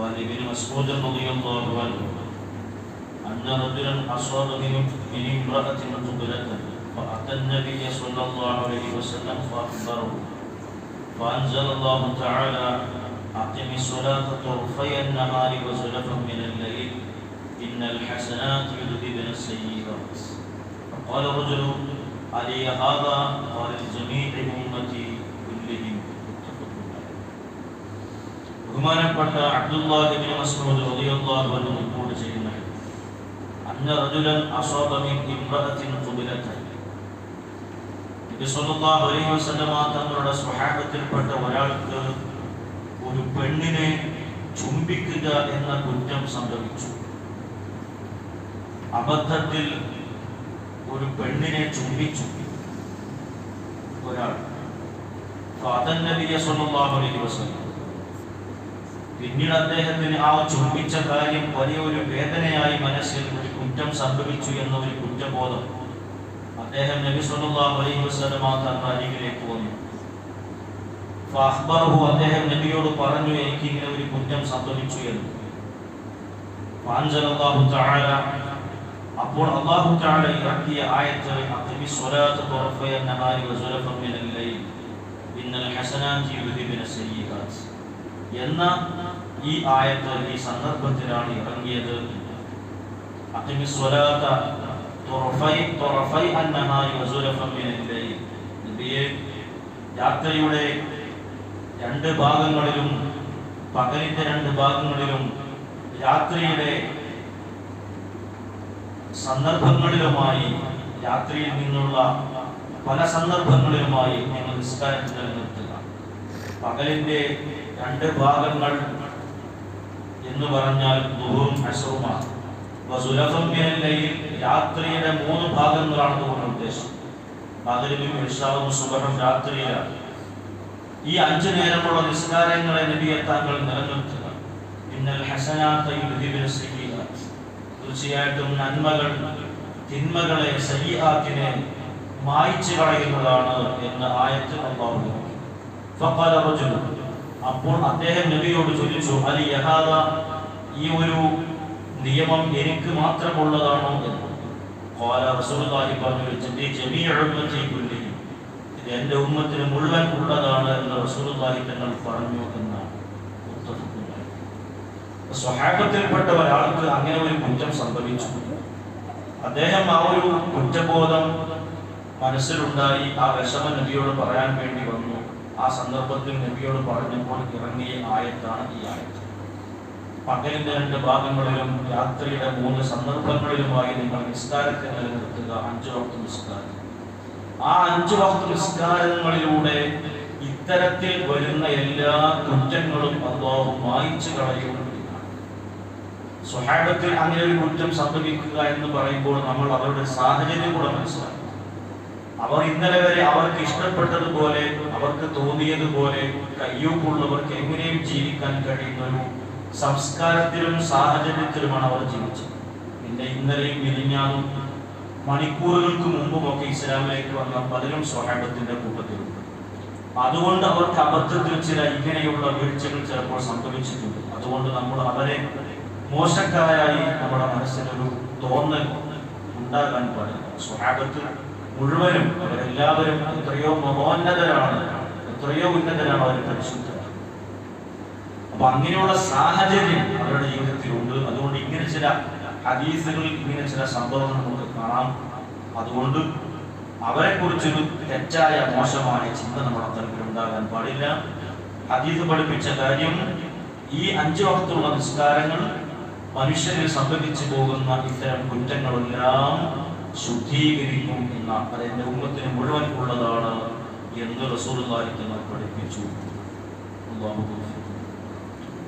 وعن ابن مسعود رضي الله عنه أن رجلا أصاب من امرأة قبلة فأتى النبي صلى الله عليه وسلم فأخبره. فأنزل الله تعالى أقم الصلاة طرفي النهار وزلفا من الليل إن الحسنات يذهبن السيئات. فقال رجل علي هذا؟ قال لجميع أمتي كلهم. ബഹുമാനപ്പെട്ട അബ്ദുല്ലാഹിബിൻ മസ്ഊദ് റളിയല്ലാഹു അൻഹു റിപ്പോർട്ട് ചെയ്യുന്നു സല്ലല്ലാഹു അലൈഹി വസല്ലമ സ്വഹാബത്തിൽപ്പെട്ട ഒരാൾക്ക് ഒരു പെണ്ണിനെ ചുംബിക്കുക എന്ന കുറ്റം സംഭവിച്ചു. അബദ്ധത്തിൽ ഒരു പെണ്ണിനെ ചുംബിച്ചു. ഒരാൾ. അതന്നെ നബിയ സല്ലല്ലാഹു അലൈഹി വസല്ലം. പിന്നീട് അദ്ദേഹത്തിന് ആ ചുംബിച്ച കാര്യം വലിയൊരു വേദനയായി മനസ്സിൽ ഒരു കുറ്റം സംഭവിച്ചു എന്ന ഒരു കുറ്റബോധം അദ്ദേഹം നബി സല്ലല്ലാഹു അലൈഹി അരികിലേക്ക് വന്നു. ഫഅഖ്ബറഹു അദ്ദേഹം നബിയോട് പറഞ്ഞു എനിക്ക് ഇങ്ങനെ ഒരു കുറ്റം സംഭവിച്ചു എന്ന്. അപ്പോൾ തആല ഇറക്കിയ ആയത്ത് എന്ന ഈ ആയത്ത് ഈ സന്ദർഭത്തിലാണ് ഇറങ്ങിയത് യാത്രയുടെ രണ്ട് ഭാഗങ്ങളിലും പകലിന്റെ രണ്ട് ഭാഗങ്ങളിലും രാത്രിയുടെ സന്ദർഭങ്ങളിലുമായി യാത്രയിൽ നിന്നുള്ള പല സന്ദർഭങ്ങളിലുമായി നിങ്ങൾ നിസ്കാരത്തിൽ നിലനിർത്തുക പകലിന്റെ രണ്ട് ഭാഗങ്ങൾ എന്ന് പറഞ്ഞാൽ ദുഹും മിനല്ലയിൽ രാത്രിയുടെ മൂന്ന് ഭാഗങ്ങളാണ് ദുഹും ഉദ്ദേശം. പകലിലും ഇർഷാവും സുബഹും രാത്രിയിലാണ്. ഈ അഞ്ചു നേരമുള്ള നിസ്കാരങ്ങളെ നബിയെ താങ്കൾ നിലനിർത്തുക. ഇന്നൽ ഹസനാത്ത യുദ്ധിബിന് സയ്യിആത്ത് തീർച്ചയായിട്ടും നന്മകൾ തിന്മകളെ സയ്യാത്തിനെ മായ്ച്ചു കളയുന്നതാണ് എന്ന ആയത്ത് അള്ളാഹു ഫഖാല റജുൽ അപ്പോൾ അദ്ദേഹം നബിയോട് ചോദിച്ചു അലി യഹാദ ഈ ഒരു നിയമം എനിക്ക് മാത്രമുള്ളതാണോ എന്ന്? ഖാല റസൂലുള്ളാഹി പറഞ്ഞു ജമീ ജമീഉ ഉമ്മത്തി കുല്ലിഹിം ഇത് എന്റെ ഉമ്മത്തിന് മുഴുവൻ ഉള്ളതാണ് എന്ന് റസൂലുള്ളാഹി തങ്ങൾ പറഞ്ഞു എന്നാണ്. സ്വഹാബത്തിൽപ്പെട്ട ഒരാൾക്ക് അങ്ങനെ ഒരു കുറ്റം സംഭവിച്ചു. അദ്ദേഹം ആ ഒരു കുറ്റബോധം മനസ്സിലുണ്ടായി ആ വിഷമ നബിയോട് പറയാൻ വേണ്ടി വന്നു. ആ സന്ദർഭത്തിൽ നബിയോട് പറഞ്ഞപ്പോൾ ഇറങ്ങിയ ആയത്താണ് ഈ ആയത്ത്. പകലിന്റെ രണ്ട് ഭാഗങ്ങളിലും രാത്രിയുടെ മൂന്ന് സന്ദർഭങ്ങളിലുമായി നിങ്ങൾ നിസ്കാരത്തെ നിലനിർത്തുക അഞ്ചു വക്ത നിസ്കാരം. ആ അഞ്ചു വക്ത നിസ്കാരങ്ങളിലൂടെ ഇത്തരത്തിൽ വരുന്ന എല്ലാ കുറ്റങ്ങളും അള്ളാഹു മായിച്ചു കളയും സ്വഹാബത്തിൽ അങ്ങനെ ഒരു കുറ്റം സംഭവിക്കുക എന്ന് പറയുമ്പോൾ നമ്മൾ അവരുടെ സാഹചര്യം കൂടെ മനസ്സിലാക്കും അവർ ഇന്നലെ വരെ അവർക്ക് ഇഷ്ടപ്പെട്ടതുപോലെ അവർക്ക് തോന്നിയതുപോലെ കയ്യൂപ്പുള്ളവർക്ക് എങ്ങനെയും ജീവിക്കാൻ കഴിയുന്ന ഒരു സംസ്കാരത്തിലും സാഹചര്യത്തിലുമാണ് അവർ ജീവിച്ചത്. പിന്നെ ഇന്നലെയും മെലിഞ്ഞാലും മണിക്കൂറുകൾക്ക് മുമ്പുമൊക്കെ ഇസ്ലാമിലേക്ക് വന്ന പലരും സ്വഹാബത്തിന്റെ കൂട്ടത്തിലുണ്ട് അതുകൊണ്ട് അവർക്ക് അബദ്ധത്തിൽ ചില ഇങ്ങനെയുള്ള വീഴ്ചകൾ ചിലപ്പോൾ സംഭവിച്ചിട്ടുണ്ട്. അതുകൊണ്ട് നമ്മൾ അവരെ മോശക്കാരായി നമ്മുടെ മനസ്സിനൊരു തോന്നൽ ഉണ്ടാകാൻ പാടില്ല. സ്വഹാബത്ത് മുഴുവനും അവരെല്ലാവരും എത്രയോ മഹോന്നതരാണ് എത്രയോ ഉന്നതരാണ് അവർ പരിശുദ്ധ അപ്പൊ അങ്ങനെയുള്ള സാഹചര്യം അവരുടെ ജീവിതത്തിലുണ്ട്. അതുകൊണ്ട് ഇങ്ങനെ ചില ഹദീസുകളിൽ ഇങ്ങനെ ചില സംഭവങ്ങൾ നമുക്ക് കാണാം. അതുകൊണ്ട് അവരെ കുറിച്ചൊരു തെറ്റായ മോശമായ ചിന്ത നമ്മുടെ തലത്തിൽ ഉണ്ടാകാൻ പാടില്ല. ഹദീസ് പഠിപ്പിച്ച കാര്യം ഈ അഞ്ചു വക്തുള്ള നിസ്കാരങ്ങൾ മനുഷ്യനെ സംബന്ധിച്ചു പോകുന്ന ഇത്തരം കുറ്റങ്ങളെല്ലാം ശുദ്ധീകരിക്കും എന്ന അത് എന്റെ ഉമ്മത്തിന് മുഴുവൻ ഉള്ളതാണ് എന്ന് റസൂൽ പഠിപ്പിച്ചു. തൗഫീഖ്.